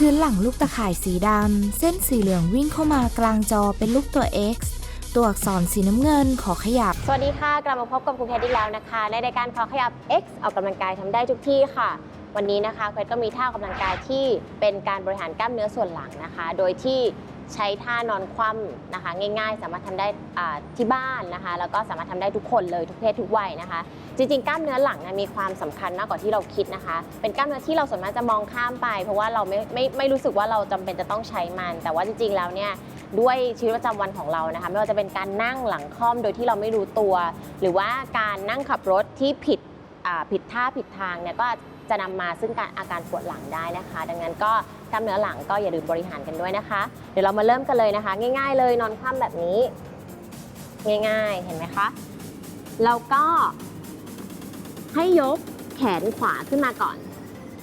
พื้นหลังลูกตะข่ายสีดำ เส้นสีเหลืองวิ่งเข้ามากลางจอเป็นรูปตัว X ตัวอักษรสีน้ำเงินขอขยับ สวัสดีค่ะ กลับมาพบกับครูแพทย์อีกแล้วนะคะ ในรายการขอขยับ X ออกกำลังกายทำได้ทุกที่ค่ะ วันนี้นะคะแพทก็มีท่าออกกำลังกายที่เป็นการบริหารกล้ามเนื้อส่วนหลังนะคะ โดยที่ ใช้ท่านอนคว่ำนะคะ ง่ายๆ สามารถทำได้ที่บ้านนะคะ แล้วก็สามารถทำได้ทุกคนเลยทุกเพศทุกวัยนะคะ จริงๆ กล้ามเนื้อหลังนะมีความสำคัญมากกว่าที่เราคิดนะคะ เป็นกล้ามเนื้อที่เราส่วนมากจะมองข้ามไป เพราะว่าเราไม่ไม่ไม่รู้สึกว่าเราจำเป็นจะต้องใช้มัน แต่ว่าจริงๆแล้วเนี่ยด้วยชีวิตประจำวันของเรานะคะ ไม่ว่าจะเป็นการนั่งหลังค่อมโดยที่เราไม่รู้ตัว หรือว่าการนั่งขับรถที่ผิด ผิดท่าผิดทางเนี่ยก็จะนำมาซึ่งการอาการปวดหลังได้นะคะ ดังนั้นก็กล้ามเนื้อหลังก็อย่าลืมบริหารกันด้วยนะคะ เดี๋ยวเรามาเริ่มกันเลยนะคะ ง่าย ๆ เลยนอนคว่ำแบบนี้ ง่าย ๆ เห็นไหมคะแล้วก็ให้ยกแขนขวาขึ้นมาก่อน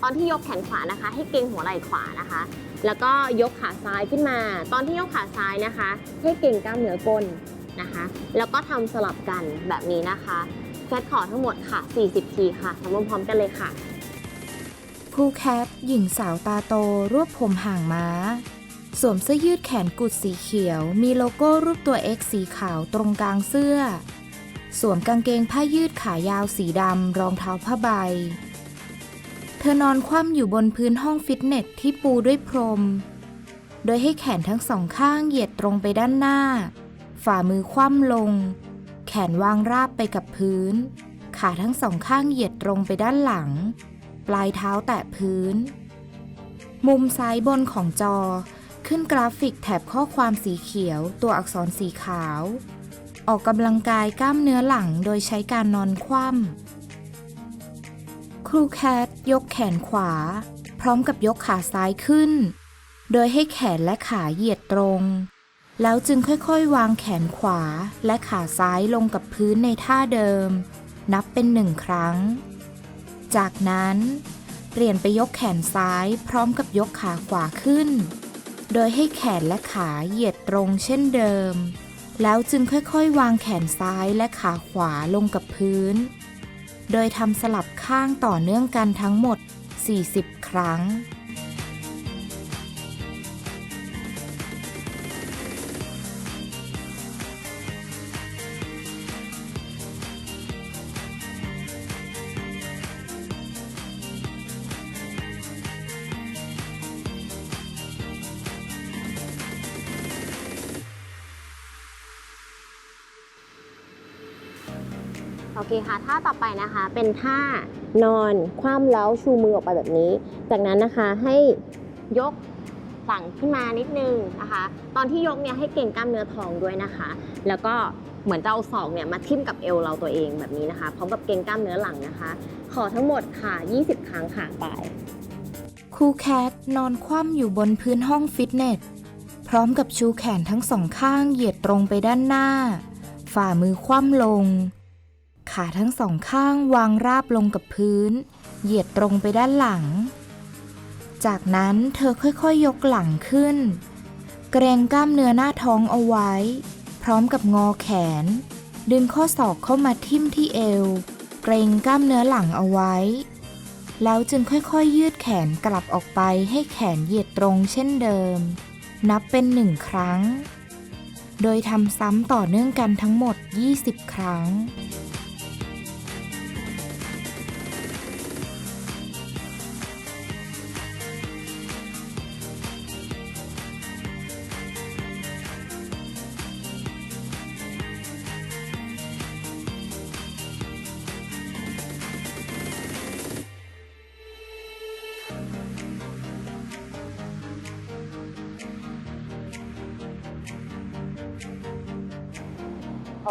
ตอนที่ยกแขนขวานะคะ ให้เกรงหัวไหล่ขวานะคะ แล้วก็ยกขาซ้ายขึ้นมา ตอนที่ยกขาซ้ายนะคะ ให้เกรงกล้ามเนื้อก้นนะคะ แล้วก็ทำสลับกันแบบนี้นะคะ แคทขอทั้งหมดค่ะ 40 ทีค่ะทำพร้อมๆกันเลยค่ะผู้แคทหญิงสาวตาโตรวบผมห่างม้า สวมเสื้อยืดแขนกุดสีเขียว มีโลโก้รูปตัว X สีขาวตรงกลางเสื้อ สวมกางเกงผ้ายืดขายาวสีดำรองเท้าผ้าใบ เธอนอนคว่ำอยู่บนพื้นห้องฟิตเนสที่ปูด้วยพรม โดยให้แขนทั้งสองข้างเหยียดตรงไปด้านหน้า ฝ่ามือคว่ำลง แขนวางราบไปกับพื้น ขาทั้งสองข้างเหยียดตรงไปด้านหลัง ปลายเท้าแตะพื้น มุมซ้ายบนของจอ ขึ้นกราฟิกแถบข้อความสีเขียวตัวอักษรสีขาว ออกกำลังกายกล้ามเนื้อหลังโดยใช้การนอนคว่ำครูแคทยกแขนขวา พร้อมกับยกขาซ้ายขึ้น โดยให้แขนและขาเหยียดตรง แล้วจึงค่อยๆ วางแขนขวาและขาซ้ายลงกับพื้นในท่าเดิม นับเป็นหนึ่งครั้ง จากนั้น เปลี่ยนไปยกแขนซ้ายพร้อมกับยกขาขวาขึ้น โดยให้แขนและขาเหยียดตรงเช่นเดิม แล้วจึงค่อยๆ วางแขนซ้ายและขาขวาลงกับพื้น โดยทำสลับข้างต่อเนื่องกันทั้งหมด 40 ครั้ง โอเคค่ะท่าต่อไปนะคะเป็นท่านอนคว่ำแล้วชูมือออกไปแบบนี้ จากนั้นนะคะให้ยกหลังขึ้นมานิดนึงนะคะ ตอนที่ยกเนี่ยให้เก่งกล้ามเนื้อท้องด้วยนะคะ แล้วก็เหมือนจะเอาศอกเนี่ยมาทิ่มกับเอวเราตัวเองแบบนี้นะคะพร้อมกับเก่งกล้ามเนื้อหลังนะคะ ขอทั้งหมดค่ะ 20 ครั้งค่ะไปครูแคทนอนคว่ำอยู่บนพื้นห้องฟิตเนสพร้อมกับชูแขนทั้งสองข้างเหยียดตรงไปด้านหน้า ฝ่ามือคว่ำลง ขาทั้งสองข้างวางราบลงกับพื้น เหยียดตรงไปด้านหลัง จากนั้นเธอค่อยๆยยกหลังขึ้น เกรงกล้ามเนื้อหน้าท้องเอาไว้ พร้อมกับงอแขน ดึงข้อศอกเข้ามาทิ่มที่เอว เกรงกล้ามเนื้อหลังเอาไว้ แล้วจึงค่อยๆยยืดแขนกลับออกไปให้แขนเหยียดตรงเช่นเดิม นับเป็นหนึ่งครั้ง โดยทำซ้ำต่อเนื่องกันทั้งหมด 20 ครั้ง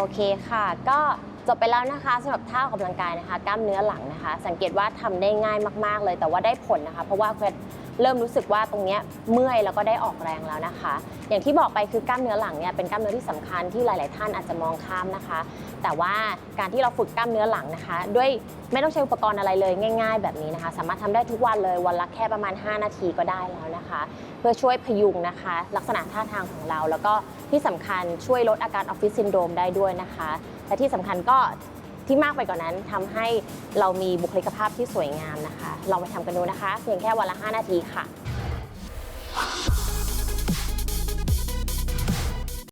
โอเคค่ะ ก็จบไปแล้วนะคะสำหรับท่าออกกำลังกายนะคะ กล้ามเนื้อหลังนะคะ สังเกตว่าทำได้ง่ายมาก ๆ เลยแต่ว่าได้ผลนะคะ เพราะว่า เริ่มรู้สึกว่าตรงเนี้ยเมื่อยแล้วก็ได้ออกแรงแล้วนะคะ อย่างที่บอกไปคือกล้ามเนื้อหลังเนี่ยเป็นกล้ามเนื้อที่สำคัญที่หลาย ๆ ท่านอาจจะมองข้ามนะคะ แต่ว่าการที่เราฝึกกล้ามเนื้อหลังนะคะ ด้วยไม่ต้องใช้อุปกรณ์อะไรเลยง่าย ๆ แบบนี้นะคะ สามารถทำได้ทุกวันเลยวันละแค่ประมาณ 5 นาทีก็ได้แล้วนะคะ เพื่อช่วยพยุงนะคะ ลักษณะท่าทางของเรา แล้วก็ที่สำคัญช่วยลดอาการออฟฟิศซินโดรมได้ด้วยนะคะและที่สำคัญก็ ที่มากไปกว่านนั้นทำให้เรามีบุคลิกภาพที่สวยงามนะคะลองไปทำกันดูนะคะ เพียงแค่วันละ 5 นาทีค่ะ